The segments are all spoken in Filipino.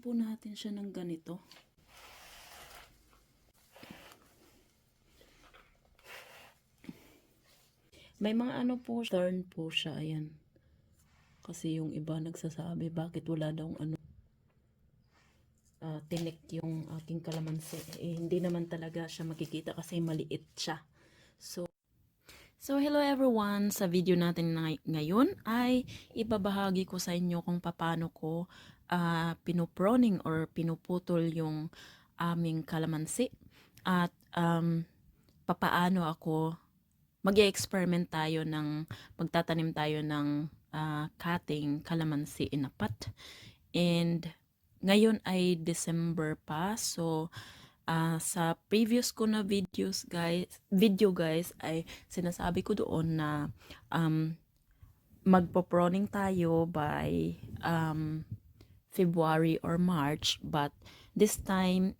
po natin siya ng ganito. May mga ano po, turn po siya, ayan. Kasi yung iba nagsasabi, bakit wala daw ano, ah, tinik yung aking kalamansi. Eh, hindi naman talaga siya makikita kasi maliit siya. So, So, hello everyone! Sa video natin na ngay- ngayon ay ibabahagi ko sa inyo kung paano ko ah, pinuproning or pinuputol yung aming kalamansi at um, papaano ako mag experiment tayo ng magtatanim tayo ng ah, cutting kalamansi in a pot. And ngayon ay December pa so ah, sa previous ko na videos guys video guys ay sinasabi ko doon na um, magpo-proning tayo by um, February or March but this time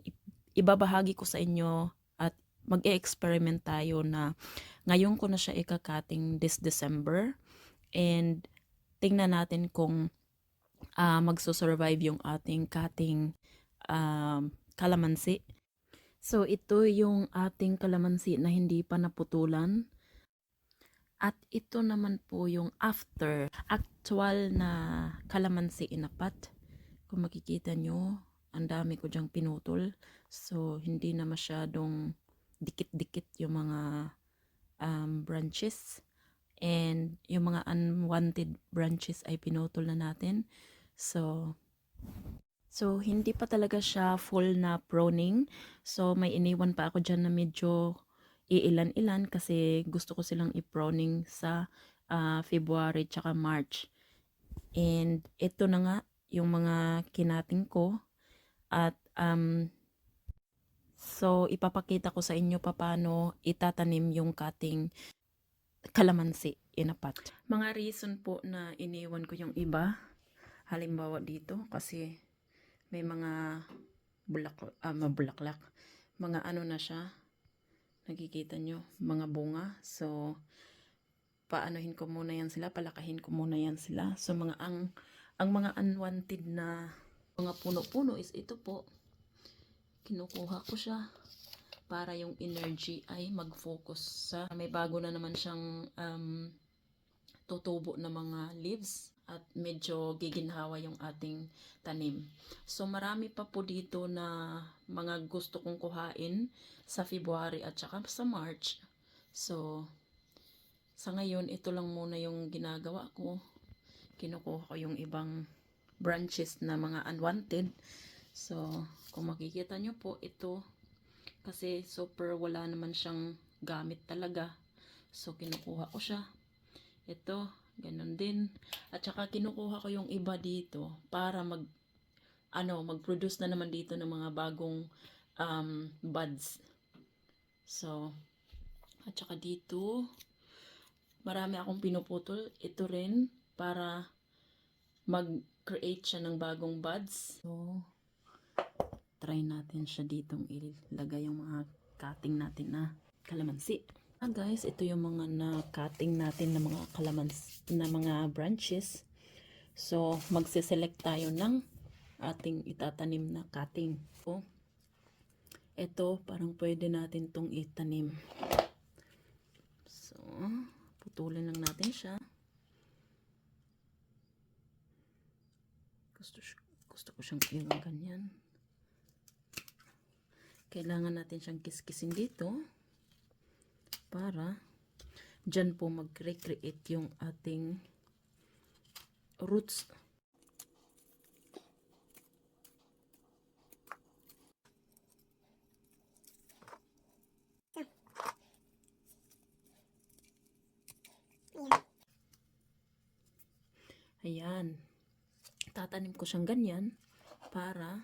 ibabahagi ko sa inyo at mag-experiment tayo na ngayon ko na siya ikakating this December and tingnan natin kung ah, magsusurvive yung ating cutting um, kalamansi So, ito yung ating kalamansi na hindi pa naputulan. At ito naman po yung after, actual na kalamansi inapat. Kung makikita nyo, ang dami ko dyang pinutol. So, hindi na masyadong dikit-dikit yung mga um, branches. And yung mga unwanted branches ay pinutol na natin. So, So, hindi pa talaga siya full na proning. So, may iniwan pa ako dyan na medyo iilan-ilan kasi gusto ko silang i-proning sa ah, February tsaka March. And ito na nga yung mga kinating ko. At um, so, ipapakita ko sa inyo paano itatanim yung cutting kalamansi in a pot. Mga reason po na iniwan ko yung iba. Halimbawa dito kasi may mga bulak, ah, mabulaklak. Mga ano na siya. Nakikita nyo, mga bunga. So, paanohin ko muna yan sila, palakahin ko muna yan sila. So, mga ang, ang mga unwanted na mga puno-puno is ito po. Kinukuha ko siya para yung energy ay mag-focus sa may bago na naman siyang um, tutubo na mga leaves at medyo giginhawa yung ating tanim. So marami pa po dito na mga gusto kong kuhain sa February at saka sa March. So sa ngayon ito lang muna yung ginagawa ko. Kinukuha ko yung ibang branches na mga unwanted. So kung makikita nyo po ito kasi super wala naman siyang gamit talaga. So kinukuha ko siya. Ito, ganun din. At saka kinukuha ko yung iba dito para mag ano, mag-produce na naman dito ng mga bagong um, buds. So, at saka dito, marami akong pinuputol. Ito rin para mag-create siya ng bagong buds. So, try natin siya ditong ilagay yung mga cutting natin na kalamansi. Ah, guys, ito yung mga na-cutting natin na mga kalamans na mga branches. So, magse-select tayo ng ating itatanim na cutting. So, ito, parang pwede natin tong itanim. So, putulin lang natin siya. Gusto, gusto ko siyang iwan ganyan. Kailangan natin siyang kiskisin dito para dyan po mag-recreate yung ating roots. Ayan. Tatanim ko siyang ganyan para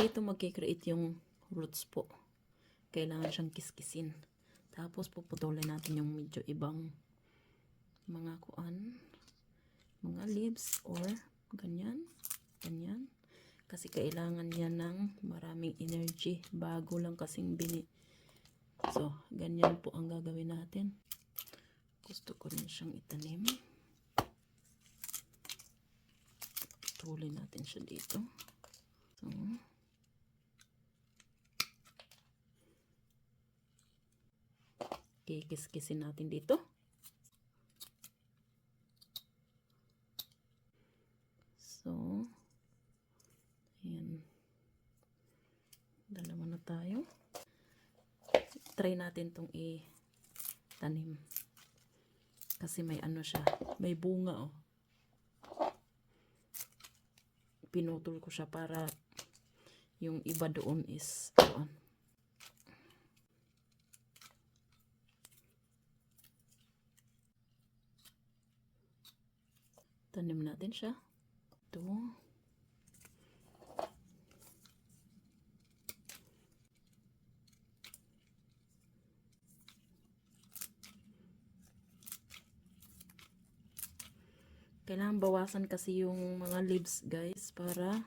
dito mag-create yung roots po. Kailangan siyang kiskisin. Tapos puputulin natin yung medyo ibang mga kuan, mga leaves or ganyan, ganyan. Kasi kailangan niya ng maraming energy bago lang kasing bini. So, ganyan po ang gagawin natin. Gusto ko rin siyang itanim. Putulin natin siya dito. So, kikis-kisin natin dito. So, ayan. Dalawa na tayo. Try natin tong i-tanim. Kasi may ano siya, may bunga oh. Pinutol ko siya para yung iba doon is doon. Tanim natin siya. Ito. Kailangan bawasan kasi yung mga leaves, guys, para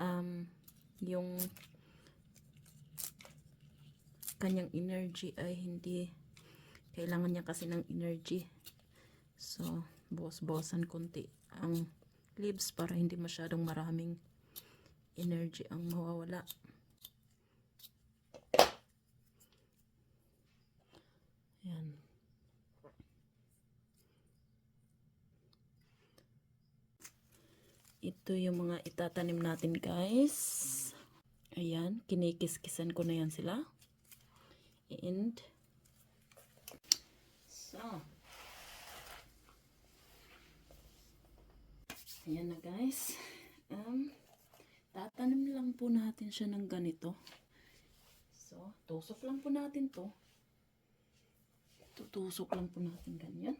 um, yung kanyang energy ay hindi kailangan niya kasi ng energy. So, bawas-bawasan konti ang leaves para hindi masyadong maraming energy ang mawawala. Yan. Ito yung mga itatanim natin guys. Ayan, kinikis-kisan ko na yan sila. And, so, ayan na guys. Um, tatanim lang po natin siya ng ganito. So, tusok lang po natin to. Tutusok lang po natin ganyan.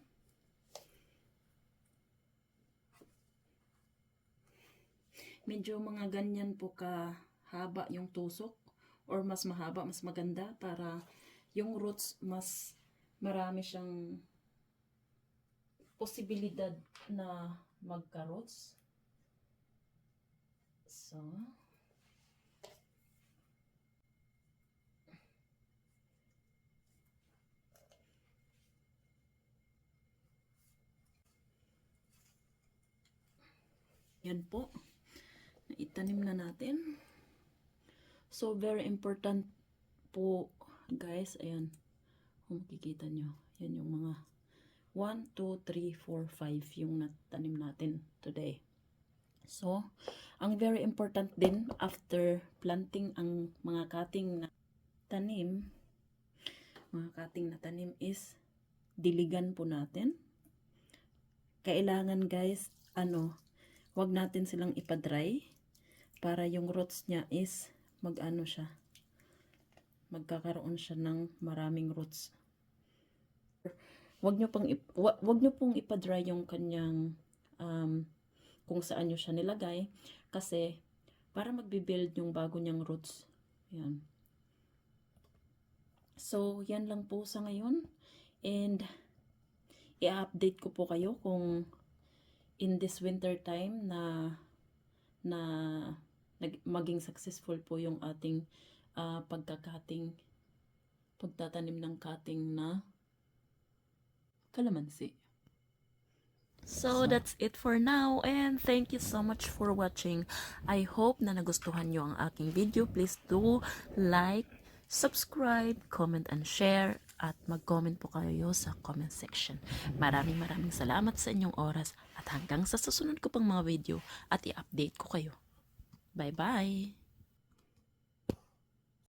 Medyo mga ganyan po ka haba yung tusok or mas mahaba, mas maganda para yung roots mas marami siyang posibilidad na magka-roots. So, yan po itanim na natin. So, very important po, guys. Ayan. Kung makikita nyo. Yan yung mga 1, 2, 3, 4, 5 yung natanim natin today. So, ang very important din after planting ang mga cutting na tanim, mga cutting na tanim is diligan po natin. Kailangan guys, ano, wag natin silang ipadry para yung roots niya is mag-ano siya magkakaroon siya ng maraming roots. Wag nyo pang wa- wag nyo pong ipadry yung kanyang um, kung saan nyo siya nilagay kasi para magbibuild yung bago niyang roots. Yan. So yan lang po sa ngayon. And i-update ko po kayo kung in this winter time na na maging successful po yung ating ah, pagkakating pagtatanim ng cutting na kalamansi. So, that's it for now and thank you so much for watching. I hope na nagustuhan nyo ang aking video. Please do like, subscribe, comment and share at mag-comment po kayo sa comment section. Maraming maraming salamat sa inyong oras at hanggang sa susunod ko pang mga video at i-update ko kayo. Bye-bye!